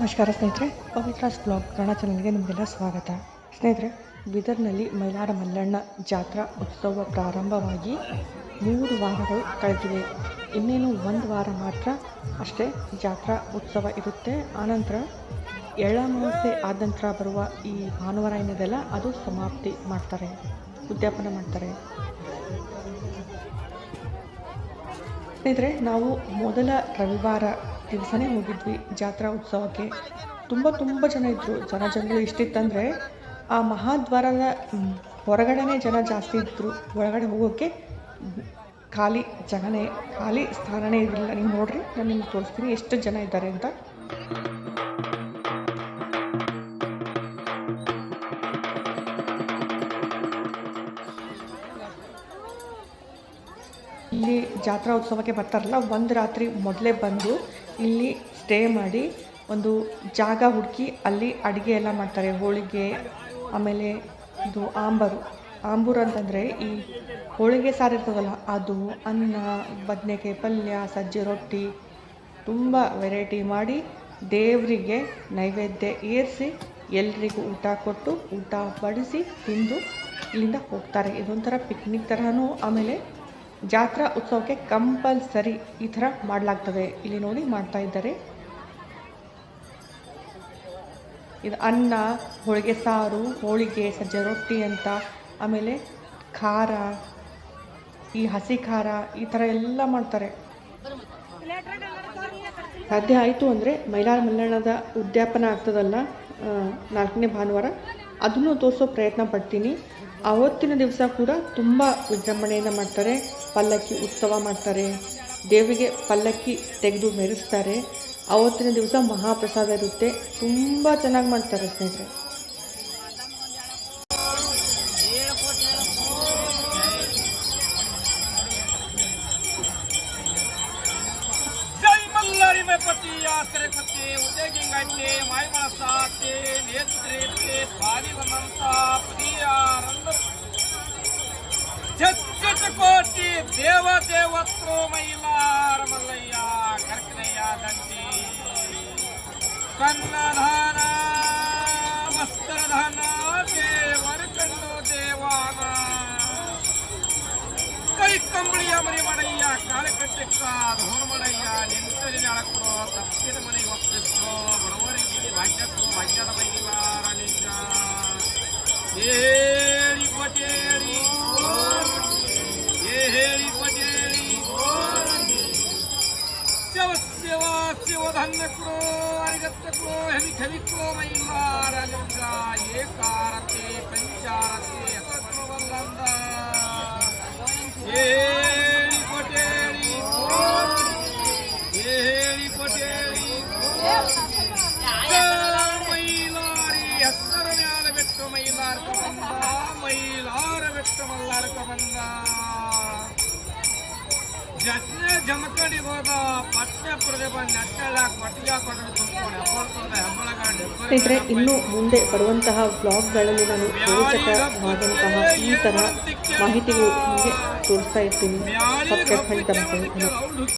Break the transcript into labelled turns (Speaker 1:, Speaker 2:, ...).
Speaker 1: ನಮಸ್ಕಾರ ಸ್ನೇಹಿತರೆ ಪವಿತ್ರಾಸ್ ಬ್ಲಾಗ್ ಕನ್ನಡ ಚಾನಲ್ಗೆ ನಿಮಗೆಲ್ಲ ಸ್ವಾಗತ. ಸ್ನೇಹಿತರೆ, ಬೀದರ್ನಲ್ಲಿ ಮೈಲಾರ ಮಲ್ಲಣ್ಣ ಜಾತ್ರಾ ಉತ್ಸವ ಪ್ರಾರಂಭವಾಗಿ ಮೂರು ವಾರಗಳು ಕಳೆದಿವೆ. ಇನ್ನೇನು ಒಂದು ವಾರ ಮಾತ್ರ ಅಷ್ಟೇ ಜಾತ್ರಾ ಉತ್ಸವ ಇರುತ್ತೆ. ಆನಂತರ ಎಳ್ಳಮಾವಾಸ್ಯೆ ಆದ ನಂತರ ಬರುವ ಈ ಭಾನುವಾರ ಏನಿದೆಲ್ಲ ಅದು ಸಮಾಪ್ತಿ ಮಾಡ್ತಾರೆ, ಉದ್ಯಾಪನ ಮಾಡ್ತಾರೆ. ಸ್ನೇಹಿತರೆ, ನಾವು ಮೊದಲ ರವಿವಾರ ದಿವಸನೇ ಹೋಗಿದ್ವಿ ಜಾತ್ರಾ ಉತ್ಸವಕ್ಕೆ. ತುಂಬ ತುಂಬ ಜನ ಇದ್ದರು ಜನ ಜನರು ಎಷ್ಟಿತ್ತಂದರೆ ಆ ಮಹಾದ್ವಾರದ ಹೊರಗಡೆ ಹೊರಗಡೆನೇ ಜನ ಜಾಸ್ತಿ ಇದ್ದರು ಒಳಗಡೆ ಹೋಗೋಕ್ಕೆ ಖಾಲಿ ಜನನೇ, ಖಾಲಿ ಸ್ಥಾನನೇ ಇರಲಿಲ್ಲ. ನೀವು ನೋಡ್ರಿ, ನಾನು ನಿಮ್ಗೆ ತೋರಿಸ್ತೀನಿ ಎಷ್ಟು ಜನ ಇದ್ದಾರೆ ಅಂತ. ಇಲ್ಲಿ ಜಾತ್ರಾ ಉತ್ಸವಕ್ಕೆ ಬರ್ತಾರಲ್ಲ, ಒಂದು ರಾತ್ರಿ ಮೊದಲೇ ಬಂದು ಇಲ್ಲಿ ಸ್ಟೇ ಮಾಡಿ ಒಂದು ಜಾಗ ಹುಡುಕಿ ಅಲ್ಲಿ ಅಡುಗೆ ಎಲ್ಲ ಮಾಡ್ತಾರೆ. ಹೋಳಿಗೆ, ಆಮೇಲೆ ಇದು ಆಂಬರು. ಆಂಬೂರು ಅಂತಂದರೆ ಈ ಹೋಳಿಗೆ ಸಾರು ಇರ್ತದಲ್ಲ, ಅದು ಅನ್ನ, ಬದನೆಕಾಯಿ ಪಲ್ಯ, ಸಜ್ಜೆ ರೊಟ್ಟಿ ತುಂಬ ವೆರೈಟಿ ಮಾಡಿ ದೇವರಿಗೆ ನೈವೇದ್ಯ ಏರಿಸಿ ಎಲ್ರಿಗೂ ಊಟ ಕೊಟ್ಟು ಊಟ ಬಡಿಸಿ ತಿಂದು ಇಲ್ಲಿಂದ ಹೋಗ್ತಾರೆ. ಇದೊಂಥರ ಪಿಕ್ನಿಕ್ ಥರನೂ ಆಮೇಲೆ ಜಾತ್ರಾ ಉತ್ಸವಕ್ಕೆ ಕಂಪಲ್ಸರಿ ಈ ಥರ ಮಾಡಲಾಗ್ತದೆ. ಇಲ್ಲಿ ನೋಡಿ ಮಾಡ್ತಾ ಇದ್ದಾರೆ. ಇದು ಅನ್ನ, ಹೋಳಿಗೆ ಸಾರು, ಹೋಳಿಗೆ ಸಜ್ಜೆ ರೊಟ್ಟಿ ಅಂತ, ಆಮೇಲೆ ಖಾರ, ಈ ಹಸಿ ಖಾರ, ಈ ಥರ ಎಲ್ಲ ಮಾಡ್ತಾರೆ. ಸಾಧ್ಯ ಆಯಿತು ಅಂದರೆ ಮೈಲಾರ ಮಲ್ಲಣ್ಣದ ಉದ್ಯಾಪನ ಆಗ್ತದಲ್ಲ ನಾಲ್ಕನೇ ಭಾನುವಾರ. ಅದನ್ನು ತೋರಿಸೋ ಪ್ರಯತ್ನ ಪಡ್ತೀನಿ. ಆವತ್ತಿನ ದಿವಸ ಕೂಡ ತುಂಬ ವಿಜೃಂಭಣೆಯಿಂದ ಮಾಡ್ತಾರೆ, ಪಲ್ಲಕ್ಕಿ ಉತ್ಸವ ಮಾಡ್ತಾರೆ. ದೇವಿಗೆ ಪಲ್ಲಕ್ಕಿ ತೆಗೆದು ಮೆರೆಸ್ತಾರೆ. ಆವತ್ತಿನ ದಿವಸ ಮಹಾಪ್ರಸಾದ ಇರುತ್ತೆ. ತುಂಬ ಚೆನ್ನಾಗಿ ಮಾಡ್ತಾರೆ ಸ್ನೇಹಿತರೆ.
Speaker 2: तिरपति तिरपति उदेगिंगे मायमसा ते नेत्रे ते पालिवमंता प्रियारंद जत्कत कोटि देव कन्नड़ ಕಾಲಕಟ್ಟೆಕ್ಕ ಧೋರ್ ಮಾಡಯ್ಯ ನಿಂತರಿ ಅಳಕೊಡೋ ತಪ್ಪಿದ ಮನೆ ಒಪ್ಪಿಸ್ಕೋ ಬಡವರಿಗೆ ಭಾಗ್ಯಕ್ಕೂ ಭಾಗ್ಯದ ಮೈಲಾರ ನಿಜ ಏರಿ ಕೊಟೇರಿ ಏ ಹೇಳಿ ಕೊಟೇರಿ ಶಿವ ಶಿವ ಶಿವ ಧನ್ಯ ಕೊಡೋ ಅರಿಗತ್ತ ಕೊಡೋ ಹೆವಿ ಖವಿ ಕೊಡೋ ಮೈಲಾರ ನಿಜ ಏಕಾರತೆ ಪಂಚಾರತೆ ಎತ್ತವಲ್ಲಂದ ಏರಿ ಬಂದ ಜಮಕಡಿ ಹೋದ ಬಂದು ಕೊಟ್ಟಿಗೆ ಕೊಟ್ಟು ತುಂಬಿಕೊಂಡು
Speaker 1: ಸ್ನೇಹಿತರೆ ಇನ್ನು ಮುಂದೆ ಬರುವಂತಹ ಬ್ಲಾಗ್ಗಳಲ್ಲಿ ನಾನು ರೋಚಕವಾದಂತಹ ಈ ಥರ ಮಾಹಿತಿಗಳು ನಿಮಗೆ ತೋರಿಸ್ತಾ ಇರ್ತೀನಿ ಸಬ್ಸ್ಕ್ರೈಬ್